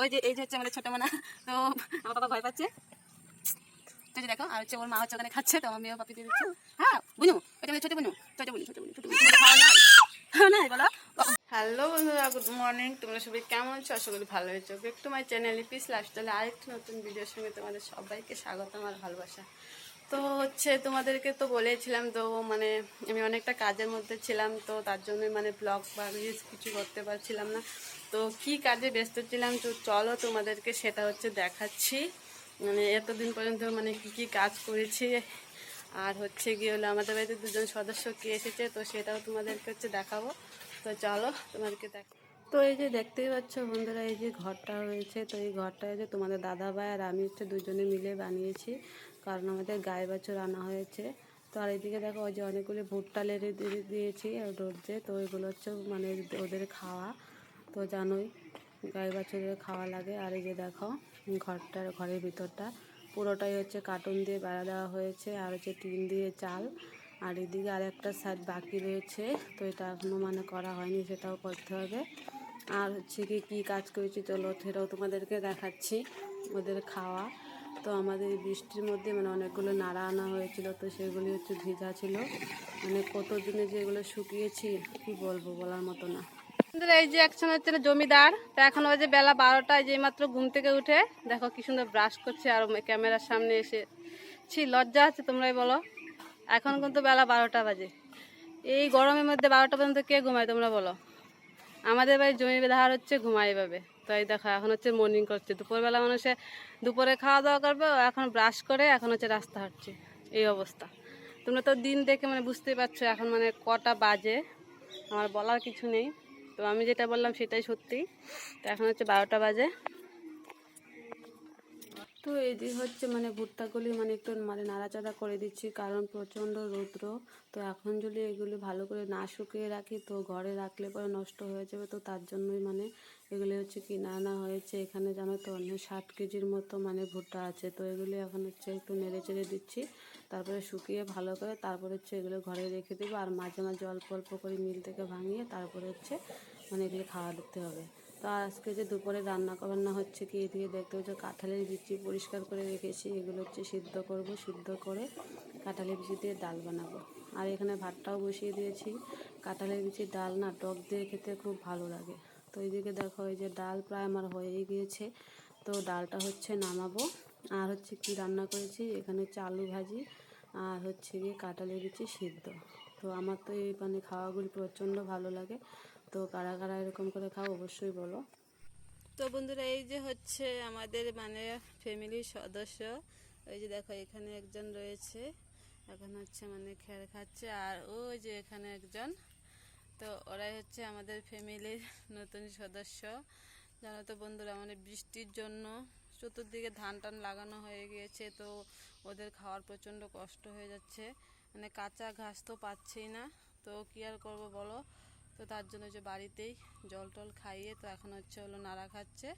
ওই যে, এই যে হচ্ছে আমাদের ছোট মানা। তো আমার বাবা ভয় পাচ্ছে। তো দেখো, আর হচ্ছে ওর মা হচ্ছে ওখানে খাচ্ছে, তো আমার পাপি দিয়ে দিচ্ছে। হ্যাঁ বুঝু ওটা আমাদের ছোট বুনু ছোট বুনু ছোট বুনু ছোট বুনু। হ্যাঁ হ্যালো বন্ধুরা, গুড মর্নিং। তোমরা সবাই কেমন আছো? আশা করি ভালো হয়েছো একটু মাই চ্যানেল পিস লাইফস্টাইলে আরেকটি নতুন ভিডিওর সঙ্গে তোমাদের সবাইকে স্বাগত আমার ভালোবাসা। তো হচ্ছে তোমাদেরকে তো বলেছিলাম, তো মানে আমি অনেকটা কাজের মধ্যে ছিলাম, তো তার জন্য মানে ব্লগ বা রিলস কিছু করতে পারছিলাম না। তো কি কাজে ব্যস্ত ছিলাম? তো চলো তোমাদেরকে সেটা হচ্ছে দেখাচ্ছি। মানে এতদিন পর্যন্ত মানে কি কি কাজ করেছি। আর হচ্ছে গিয়ে হলো আমাদের বাড়িতে দুজন সদস্য কে এসেছে, তো সেটাও তোমাদেরকে হচ্ছে দেখাবো। তো চলো তোমাদেরকে দেখ তো এই যে দেখতেই পাচ্ছ বন্ধুরা, এই যে ঘরটা হয়েছে তো এই ঘরটা যে তোমাদের দাদা ভাই আর আমি হচ্ছে দুজনে মিলে বানিয়েছি। কারণ আমাদের গায়ে বাছুর আনা হয়েছে। তো আর এদিকে দেখো ওই যে অনেকগুলি ভুট্টা লেড়ে দিয়ে দিয়েছি রোদে। তো ওইগুলো হচ্ছে মানে ওদের খাওয়া। তো জানোই গায়ে বাছুরের খাওয়া লাগে। আর এই যে দেখো, ঘরটার, ঘরের ভিতরটা পুরোটাই হচ্ছে কার্টুন দিয়ে বেড়া দেওয়া হয়েছে। আর হচ্ছে টিন দিয়ে চাল। আর এদিকে আর একটা সাইড বাকি রয়েছে। তো এটা এখনও মানে করা হয়নি, সেটাও করতে হবে। আর হচ্ছে কি, কী কাজ করেছি চলো সেটাও তোমাদেরকে দেখাচ্ছি, ওদের খাওয়া। তো আমাদের বৃষ্টির মধ্যে মানে অনেকগুলো নাড়া আনা হয়েছিল, তো সেগুলি হচ্ছে ভিজা ছিল। মানে কত দিনে যেগুলো শুকিয়েছি, কি বলব বলার মতো না। আমাদের এই যে একজন হচ্ছে জমিদার, তা এখন ওই যে বেলা বারোটায় যে মাত্র ঘুম থেকে উঠে। দেখো কি সুন্দর ব্রাশ করছে আর ক্যামেরার সামনে এসে। ছি, লজ্জা আছে তোমরাই বলো। এখন কিন্তু বেলা বারোটা বাজে। এই গরমের মধ্যে বারোটা পর্যন্ত কে ঘুমায় তোমরা বলো? আমাদের বাড়ির জমি ধার হচ্ছে ঘুমাই পাবে তো এই দেখো, এখন হচ্ছে মর্নিং করছে। দুপুরবেলা মানুষে দুপুরে খাওয়া দাওয়া করবে, এখন ব্রাশ করে, এখন হচ্ছে রাস্তা হাঁটছে। এই অবস্থা। তোমরা তো দিন দেখে মানে বুঝতেই পারছ, এখন মানে কটা বাজে। আমার বলার কিছু নেই। তো আমি যেটা বললাম সেটাই সত্যি। তো এখন হচ্ছে বারোটা বাজে। তো এই যে হচ্ছে মানে ভুট্টাগুলি মানে একটু মানে নাড়াচাড়া করে দিচ্ছি, কারণ প্রচণ্ড রৌদ্র। তো এখন যদি এগুলি ভালো করে না শুকিয়ে রাখি, তো ঘরে রাখলে পরে নষ্ট হয়ে যাবে। তো তার জন্যই মানে এগুলি হচ্ছে কিনে আনা হয়েছে। এখানে জানো তো অন্য ষাট কেজির মতো মানে ভুট্টা আছে। তো এগুলি এখন হচ্ছে একটু নেড়ে চেড়ে দিচ্ছি। তারপরে শুকিয়ে ভালো করে তারপরে হচ্ছে এগুলো ঘরে রেখে দেবো। আর মাঝে মাঝে অল্প অল্প করে মিল থেকে ভাঙিয়ে তারপরে হচ্ছে মানে এগুলো খাওয়া দিতে হবে। তো আজকে যে দুপুরে রান্না বান্না হচ্ছে কি, এদিকে দেখতে হচ্ছে কাঁঠালের বিচি পরিষ্কার করে রেখেছি। এগুলো হচ্ছে সিদ্ধ করব, সিদ্ধ করে কাঁঠালের বিচি দিয়ে ডাল বানাবো। আর এখানে ভাতটাও বসিয়ে দিয়েছি। কাঁঠালের বিচির ডাল না টক দিয়ে খেতে খুব ভালো লাগে। তো এইদিকে দেখো, এই যে ডাল প্রায় আমার হয়েই গিয়েছে। তো ডালটা হচ্ছে নামাবো। আর হচ্ছে কি রান্না করেছি, এখানে হচ্ছে আলু ভাজি আর হচ্ছে গিয়ে কাঁঠালের বিচি সিদ্ধ। তো আমার তো এই মানে খাওয়াগুলি প্রচণ্ড ভালো লাগে, তো কারা কারা এরকম করে খাও অবশ্যই বলো। তো বন্ধুরা, এই যে হচ্ছে আমাদের মানে ফ্যামিলির সদস্য, ওই যে দেখো এখানে একজন রয়েছে, এখন হচ্ছে মানে খেয়াল খাচ্ছে, আর ওই যে এখানে একজন। তো ওরাই হচ্ছে আমাদের ফ্যামিলির নতুন সদস্য। জানো তো বন্ধুরা মানে বৃষ্টির জন্য চতুর্দিকে ধান টান লাগানো হয়ে গিয়েছে, তো ওদের খাওয়ার প্রচণ্ড কষ্ট হয়ে যাচ্ছে। মানে কাঁচা ঘাস তো পাচ্ছেই না, তো কী আর করব বলো? তো তার জন্য যে বাড়িতেই জল টল খাইয়ে তো এখন হচ্ছে হলো নাড়া খাচ্ছে।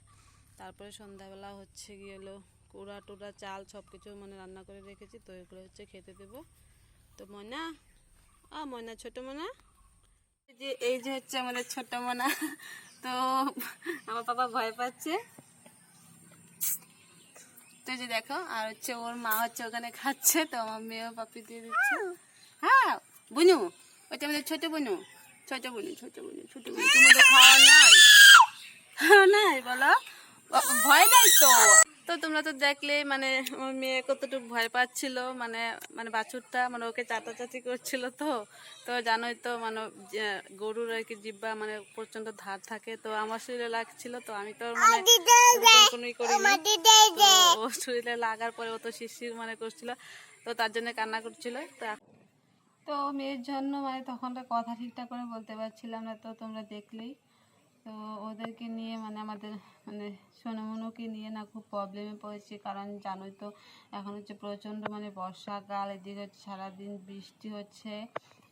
তারপরে সন্ধ্যাবেলা হচ্ছে গিয়ে হলো কুড়া টুড়া চাল সব কিছু মানে রান্না করে রেখেছি, তো এগুলো হচ্ছে খেতে দেবো। তো ময়না? আ, ময়না, ছোট এই যে এই যে হচ্ছে আমাদের ছোট মনা তো আমার বাবা ভয় পাচ্ছে। তো যে দেখো, আর হচ্ছে ওর মা হচ্ছে ওখানে খাচ্ছে, তো আমার মেয়েও পাপি দিয়ে দিচ্ছে। হ্যাঁ বুনু ওইটা আমাদের ছোট বুনু ছোট বুনু ছোট বুনু ছোট বুনু। তোমাদের খাওয়া নাই? খাওয়া নাই, বলো? ভয় নাই তো? তোমরা তো দেখলে মানে আমার মেয়ে কতটুকু ভয় পাচ্ছিল মানে মানে বাছুরটা মানে ওকে চাটাচাটি করছিল তো। তো জানোই তো মানে গরুর আর কি জিব্বা মানে প্রচণ্ড ধার থাকে। তো আমার শরীরে লাগছিল তো আমি তো মানে ও শরীরে লাগার পরে ও তো শিশির মানে করছিল। তো তার জন্য কান্না করছিল। তো তো মেয়ের জন্য মানে তখন তো কথা ঠিকঠাক করে বলতে পারছিলাম না তো তোমরা দেখলেই। তো ওদেরকে নিয়ে মানে আমাদের মানে সোনামনুকে নিয়ে না খুব প্রবলেমে পড়েছি। কারণ জানোই তো, এখন হচ্ছে প্রচণ্ড মানে বর্ষাকাল, এদিকে হচ্ছে সারাদিন বৃষ্টি হচ্ছে।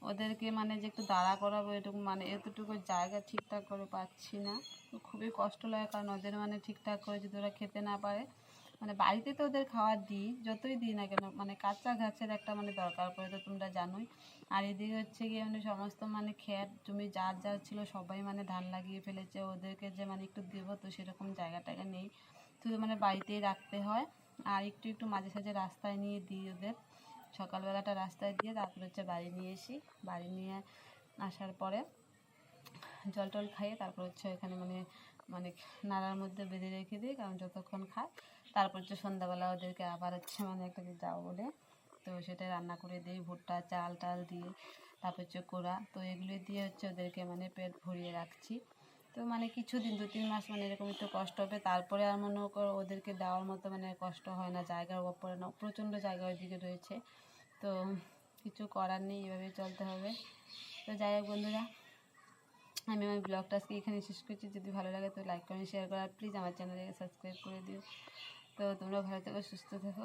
ওদেরকে মানে যে একটু দাঁড়া করাবো এটুকু মানে এতটুকু জায়গা ঠিকঠাক করে পাচ্ছি না। খুবই কষ্ট লাগে কারণ ওদের মানে ঠিকঠাক করে যদি ওরা খেতে না পারে মানে বাড়িতে তো ওদের খাবার দিই, যতই দিই না কেন মানে কাঁচা ঘাসের একটা মানে দরকার পড়ে তো তোমরা জানোই। আর এদিকে হচ্ছে গিয়ে মানে সমস্ত মানে খেত জমি যার যার ছিল সবাই মানে ধান লাগিয়ে ফেলেছে, ওদেরকে যে মানে একটু দেবো তো সেরকম জায়গা টায়গা নেই। শুধু মানে বাড়িতেই রাখতে হয়, আর একটু একটু মাঝে সাঝে রাস্তায় নিয়ে দিই ওদের। সকালবেলাটা রাস্তায় দিয়ে তারপর হচ্ছে বাড়ি নিয়ে আসি বাড়ি নিয়ে আসার পরে জল টল খাইয়ে তারপর হচ্ছে এখানে মানে মানে নাড়ার মধ্যে বেঁধে রেখে দিই, কারণ যতক্ষণ খায় তারপর হচ্ছে সন্ধ্যাবেলা ওদেরকে আবার হচ্ছে মানে একটা যাও বলে, তো সেটা রান্না করে দিই, ভুট্টা, চাল টাল দিয়ে, তারপর হচ্ছে কোড়া, তো এগুলো দিয়ে হচ্ছে ওদেরকে মানে পেট ভরিয়ে রাখছি। তো মানে কিছুদিন, দু তিন মাস মানে এরকম একটু কষ্ট হবে, তারপরে আর মনে করো ওদেরকে দেওয়ার মতো মানে কষ্ট হয় না, জায়গার পড়ে না, প্রচণ্ড জায়গা ওইদিকে রয়েছে। তো কিছু করার নেই, এভাবে চলতে হবে। তো যাই হোক বন্ধুরা, আমি আমার ব্লগটা আজকে এখানে শেষ করছি। যদি ভালো লাগে তো লাইক কমেন্ট শেয়ার করো। আর প্লিজ আমার চ্যানেলকে সাবস্ক্রাইব করে দিও। তো তোমরা ভালো থেকো সুস্থ থেকো